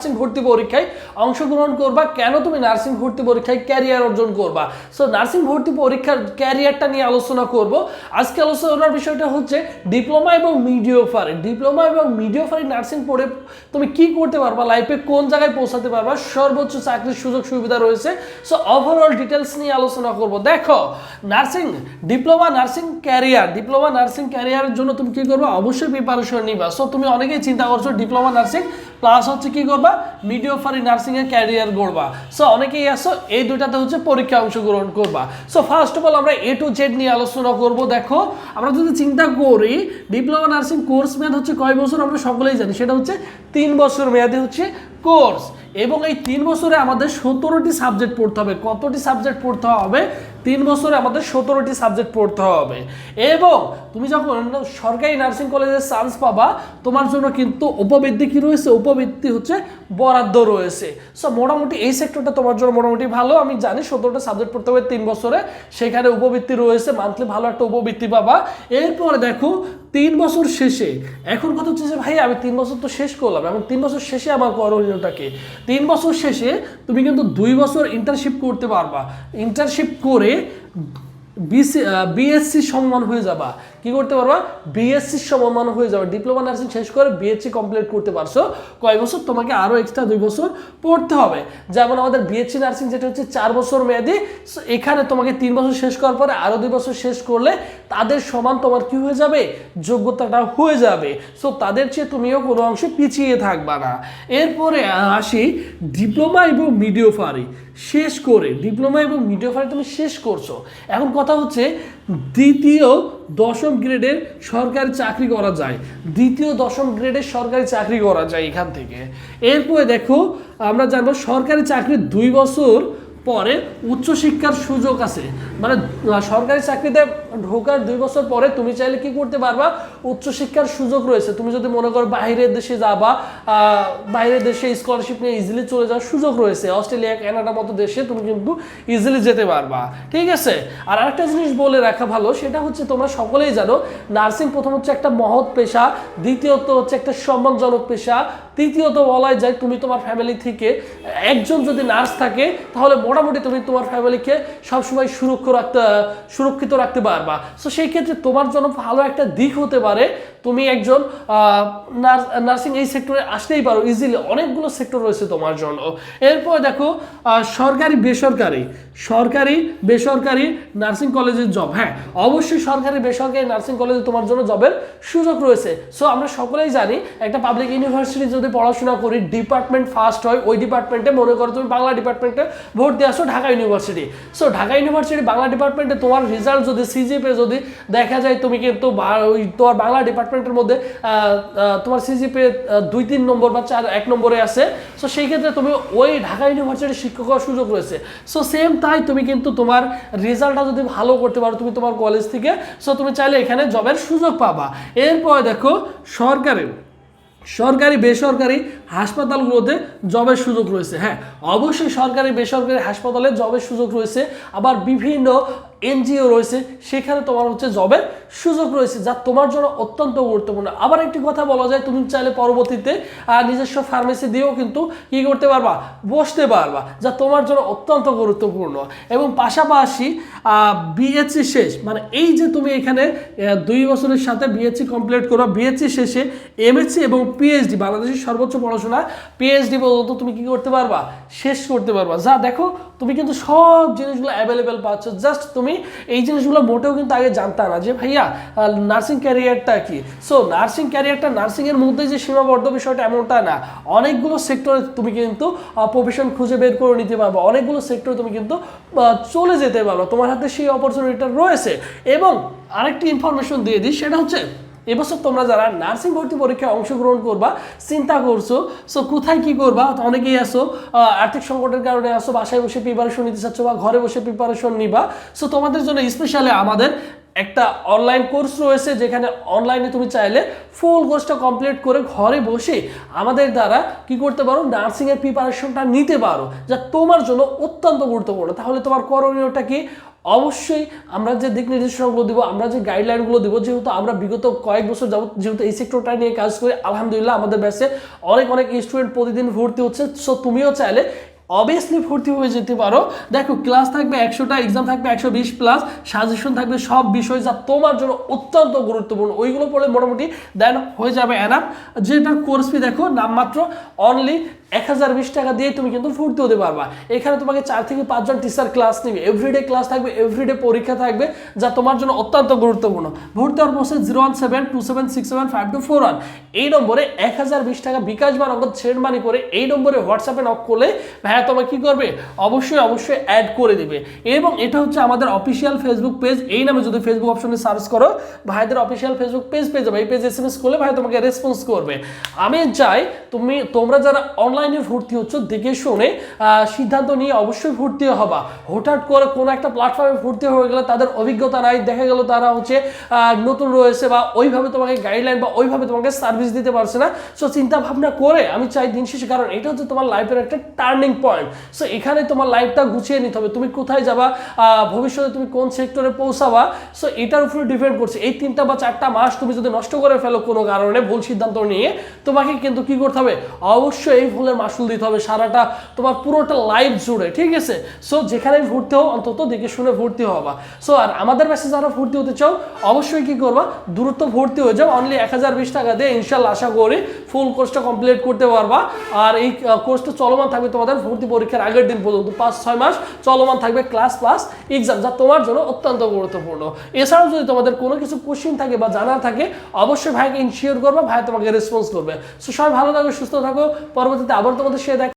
Nursing ভর্তি পরীক্ষায় অংশগ্রহণ করবা। কেন তুমি নার্সিং ভর্তি পরীক্ষায় ক্যারিয়ার অর্জন করবা? সো নার্সিং ভর্তি পরীক্ষার ক্যারিয়ারটা নিয়ে আলোচনা করব। আজকে আলোচনার বিষয়টা হচ্ছে ডিপ্লোমা এবং মিডিওফারি ডিপ্লোমা এবং মিডিওফারি নার্সিং পড়ে তুমি কি করতে পারবা? লাইফে কোন জায়গায় পৌঁছাতে পারবা? সর্বোচ্চ চাকরির সুযোগ সুবিধা রয়েছে। সো ওভারঅল ডিটেলস নিয়ে আলোচনা করব। দেখো nursing diploma nursing career diploma nursing ক্যারিয়ারের জন্য তুমি কি করবা? অবশ্যই প্রিপারেশন নিবা। সো তুমি অনেকেই চিন্তা করছ ডিপ্লোমা নার্সিং প্লাস হচ্ছে কি করবা? মিডিওফারি নার্সিং এর ক্যারিয়ার গড়বা। সো অনেকেই আসো এই দুটাতে হচ্ছে পরীক্ষা অংশগ্রহণ করবা। সো ফার্স্ট অফ অল আমরা এ টু জেড নিয়ে আলোচনা করব, দেখো। আমরা যদি চিন্তা করি ডিপ্লোমা নার্সিং কোর্স মেয়াদ হচ্ছে কয় বছর, আমরা সকলেই জানি। সেটা হচ্ছে তিন বছর মেয়াদে হচ্ছে কোর্স এবং এই তিন বছরে আমাদের সতেরোটি সাবজেক্ট পড়তে হবে। কতটি সাবজেক্ট পড়তে হবে? তিন বছরে আমাদের সতেরোটি সাবজেক্ট পড়তে হবে। এবং তুমি যখন সরকারি নার্সিং কলেজে চান্স পাবা, তোমার জন্য কিন্তু উপবৃত্তি কী রয়েছে? উপবৃত্তি হচ্ছে বরাদ্দ রয়েছে। সো মোটামুটি এই সেক্টরটা তোমার জন্য মোটামুটি ভালো। আমি জানি সতেরোটা সাবজেক্ট পড়তে হবে তিন বছরে। সেখানে উপবৃত্তি রয়েছে মান্থলি ভালো একটা উপবৃত্তি পাবা। এরপরে দেখো তিন বছর শেষে, এখন কথা হচ্ছে যে ভাই আমি তিন বছর তো শেষ করলাম, এখন তিন বছর শেষে আমার করণীয়টাকে। তিন বছর শেষে তুমি কিন্তু দুই বছর ইন্টার্নশিপ করতে পারবা। ইন্টার্নশিপ করে বিসি বিএসসি সম্মান হয়ে যাবা। কি করতে পারবা? বিএসসি সম্মান হয়ে যাবে। ডিপ্লোমা নার্সিং শেষ করে বিএসসি কমপ্লিট করতে পারছ। কয় বছর? তোমাকে আরও এক্সট্রা দুই বছর পড়তে হবে। যেমন আমাদের বিএসসি নার্সিং যেটা হচ্ছে চার বছর মেয়াদি এখানে তোমাকে তিন বছর শেষ করার পরে আরও দুই বছর শেষ করলে তাদের সমান তোমার কি হয়ে যাবে? যোগ্যতাটা হয়ে যাবে। সো তাদের চেয়ে তুমিও কোনো অংশে পিছিয়ে থাকবা না। এরপরে আসি ডিপ্লোমা এবং মিডিওফারি শেষ করে ডিপ্লোমা এবং মিডিওফারি তুমি শেষ করছ। এখন কথা হচ্ছে, দ্বিতীয় দশম গ্রেডের সরকারি চাকরি করা যায়। দ্বিতীয় দশম গ্রেডের সরকারি চাকরি করা যায় এখান থেকে। এরপরে দেখো, আমরা জানব সরকারি চাকরির দুই বছর পরে উচ্চশিক্ষার সুযোগ আছে। মানে সরকারি চাকরিতে ঢোকার দুই বছর পরে তুমি চাইলে কি করতে পারবা? উচ্চশিক্ষার সুযোগ রয়েছে। তুমি যদি মনে করো বাইরের দেশে যাবা বাইরের দেশে স্কলারশিপ নিয়ে ইজিলি চলে যাওয়ার সুযোগ রয়েছে। অস্ট্রেলিয়া, কানাডার মতো দেশে তুমি কিন্তু ইজিলি যেতে পারবা। ঠিক আছে? আর আরেকটা জিনিস বলে রাখা ভালো, সেটা হচ্ছে তোমরা সকলেই জানো, নার্সিং প্রথম হচ্ছে একটা মহৎ পেশা, দ্বিতীয়ত হচ্ছে একটা সম্মানজনক পেশা, তৃতীয়ত বলা যায় তুমি তোমার ফ্যামিলি থেকে একজন যদি নার্স থাকে, তাহলে মোটামুটি তুমি তোমার ফ্যামিলিকে সবসময় সুরক্ষ রাখতে, সুরক্ষিত রাখতে পারবা। সো সেই ক্ষেত্রে তোমার জন্য ভালো একটা দিক হতে পারে তুমি একজন নার্সিং এই সেক্টরে আসতেই পারো ইজিলি অনেকগুলো সেক্টর রয়েছে তোমার জন্য। এরপর দেখো সরকারি, বেসরকারি। সরকারি, বেসরকারি নার্সিং কলেজের জব হ্যাঁ অবশ্যই সরকারি, বেসরকারি নার্সিং কলেজে তোমার জন্য জবের সুযোগ রয়েছে। সো আমরা সকলেই জানি, একটা পাবলিক ইউনিভার্সিটি যদি পড়াশোনা করি ডিপার্টমেন্ট ফার্স্ট হয়, ওই ডিপার্টমেন্টে মনে করো তুমি বাংলা ডিপার্টমেন্টে ভর্তি আসো Dhaka university so Dhaka university Bangla ডিপার্টমেন্টে তোমার রেজাল্ট যদি সিজিপে যদি দেখা যায়, তুমি কিন্তু ওই তোমার বাংলা ডিপার্টমেন্টের মধ্যে তোমার সিজিপে দুই, তিন নম্বর বা চার, এক নম্বরে আছে। সো সেই ক্ষেত্রে তুমি ওই ঢাকা ইউনিভার্সিটির শিক্ষক হওয়ার সুযোগ রয়েছে। সো সেম তাই তুমি কিন্তু তোমার রেজাল্টটা যদি ভালো করতে পারো, তুমি তোমার কলেজ থেকে সো তুমি চাইলে এখানে জবের সুযোগ পাবা। এরপর দেখো, সরকারি সরকারি, বেসরকারি হাসপাতালগুলোতে জবের সুযোগ রয়েছে। হ্যাঁ অবশ্যই সরকারি, বেসরকারি হাসপাতালে জবের সুযোগ রয়েছে। আবার বিভিন্ন এনজিও রয়েছে, সেখানে তোমার হচ্ছে জবের সুযোগ রয়েছে, যা তোমার জন্য অত্যন্ত গুরুত্বপূর্ণ। আবার একটি কথা বলা যায়, তুমি চাইলে পরবর্তীতে নিজস্ব ফার্মেসি দিয়েও কিন্তু কি করতে পারবা? বসতে পারবা, যা তোমার জন্য অত্যন্ত গুরুত্বপূর্ণ। এবং পাশাপাশি বিএসসি শেষ মানে এই যে তুমি এখানে দুই বছরের সাথে বিএসসি কমপ্লিট করো বিএসসি শেষে এমএসসি এবং পিএইচডি বাংলাদেশের সর্বোচ্চ পড়াশোনা পিএইচডি পর্যন্ত তুমি কি করতে পারবা? শেষ করতে পারবা। যা দেখো, তুমি কিন্তু সব জিনিসগুলো অ্যাভেলেবেল পাচ্ছ জাস্ট তুমি এই জিনিসগুলো মোটেও কিন্তু আগে জানতা না যে ভাইয়া নার্সিং ক্যারিয়ারটা কি? সো নার্সিং ক্যারিয়ারটা নার্সিংয়ের মধ্যে যে সীমাবদ্ধ বিষয়টা এমনটা না। অনেকগুলো সেক্টরে তুমি কিন্তু প্রফেশন খুঁজে বের করে নিতে পারবে। অনেকগুলো সেক্টরে তুমি কিন্তু চলে যেতে পারবে। তোমার হাতে সেই অপরচুনিটিটা রয়েছে। এবং আরেকটি ইনফরমেশন দিয়ে দিই, সেটা হচ্ছে এবছর তোমরা যারা নার্সিং ভর্তি পরীক্ষায় অংশগ্রহণ করবা, চিন্তা করছ সো কোথায় কি করবা অনেকেই আসো আর্থিক সংকটের কারণে আসো বাসায় বসে প্রিপারেশন নিতে চাচ্ছ বা ঘরে বসে প্রিপারেশন নিবা সো তোমাদের জন্য স্পেশালি আমাদের একটা অনলাইন কোর্স রয়েছে, যেখানে অনলাইনে তুমি চাইলে ফুল কোর্সটা কমপ্লিট করে ঘরে বসে আমাদের দ্বারা কি করতে পারো নার্সিংয়ের প্রিপারেশনটা নিতে পারো, যা তোমার জন্য অত্যন্ত গুরুত্বপূর্ণ। তাহলে তোমার করণীয়টা কি? অবশ্যই আমরা যে দিক নির্দেশনাগুলো দিব, আমরা যে গাইডলাইনগুলো দিব, যেহেতু আমরা বিগত কয়েক বছর যাবত যেহেতু এই সেক্টরটা নিয়ে কাজ করি, আলহামদুলিল্লাহ আমাদের ব্যাচে অনেক অনেক স্টুডেন্ট প্রতিদিন ভর্তি হচ্ছে। সো তুমিও চাইলে অবভিয়াসলি ভর্তি হয়ে যেতে পারো। দেখো ক্লাস থাকবে একশোটা এক্সাম থাকবে একশো বিশ প্লাস সাজেশন থাকবে সব বিষয় যা তোমার জন্য অত্যন্ত গুরুত্বপূর্ণ। ওইগুলো পড়লে মোটামুটি দেন হয়ে যাবে অ্যানাপ যেটার কোর্স ফি দেখো, নামমাত্র অনলি এক হাজার বিশ টাকা দিয়ে তুমি কিন্তু ভর্তি হতে পারবা। এখানে তোমাকে চার থেকে পাঁচজন টিচার ক্লাস নেবে। এভরিডে ক্লাস থাকবে এভরিডে পরীক্ষা থাকবে, যা তোমার জন্য অত্যন্ত গুরুত্বপূর্ণ। ভর্তি হওয়ার process zero one seven two seven six seven five two four one এই নম্বরে এক হাজার বিশ টাকা বিকাশ বা নগদ ছেড় মানি করে এই নম্বরে হোয়াটসঅ্যাপে নক করলে ভাইয়া তোমার কী করবে? অবশ্যই অবশ্যই অ্যাড করে দিবে। এবং এটা হচ্ছে আমাদের অফিসিয়াল ফেসবুক পেজ এই নামে যদি ফেসবুক অপশনে সার্চ করো, ভাইদের অফিসিয়াল ফেসবুক পেজ পেয়ে যাবে। এই পেজ এস এম এস করলে ভাই তোমাকে রেসপন্স করবে। আমি চাই তুমি, তোমরা যারা অনলাইনে ভর্তি হচ্ছ, দেখে শুনে সিদ্ধান্ত নিয়ে অবশ্যই ভর্তি হবা। হঠাৎ করে কোনো একটা প্ল্যাটফর্মে ভর্তি হয়ে গেলে তাদের অভিজ্ঞতা নাই, দেখা গেল তারা হচ্ছে নতুন রয়েছে বা ওইভাবে তোমাকে গাইডলাইন বা ওইভাবে তোমাকে সার্ভিস দিতে পারছে না। সো চিন্তা ভাবনা করে আমি চাই দিন শেষে, কারণ এটা হচ্ছে তোমার লাইফের একটা টার্নিং পয়েন্ট সো এখানে তোমার লাইফটা গুছিয়ে নিতে হবে। তুমি কোথায় যাবা ভবিষ্যতে তুমি কোন সেক্টরে পৌঁছাবা সো এটার উপরে ডিপেন্ড করছে। এই তিনটা বা চারটা মাস তুমি যদি নষ্ট করে ফেলো কোনো কারণে, ভুল সিদ্ধান্ত নিয়ে, তোমাকে কিন্তু কি করতে হবে? অবশ্যই এই ভুলের মাসুল দিতে হবে, সারাটা তোমার পুরোটা লাইফ জুড়ে, ঠিক আছে? সো যেখানে ভর্তি হও অন্তত দেখে শুনে ভর্তি হবা। সো আর আমাদের ব্যাচে যারা ভর্তি হতে চাও, অবশ্যই কি করবা? দ্রুত ভর্তি হয়ে যাও অনলি এক হাজার বিশ টাকা দিয়ে ইনশাল্লাহ আশা করি ফুল কোর্সটা কমপ্লিট করতে পারবা। আর এই কোর্সটা চলমান থাকবে তোমাদের ভর্তি পরীক্ষার আগের দিন পর্যন্ত, পাঁচ, ছয় মাস চলমান থাকবে ক্লাস প্লাস এক্সাম যা তোমার জন্য অত্যন্ত গুরুত্বপূর্ণ। এছাড়াও যদি তোমাদের কোনো কিছু কোশ্চিন থাকে বা জানার থাকে, অবশ্যই ভাইকে ইনশিওর করবা, ভাই তোমাকে রেসপন্স করবে। সো সবাই ভালো থাকো, সুস্থ থাকো, পরবর্তীতে আবার তোমাদের সে দেখ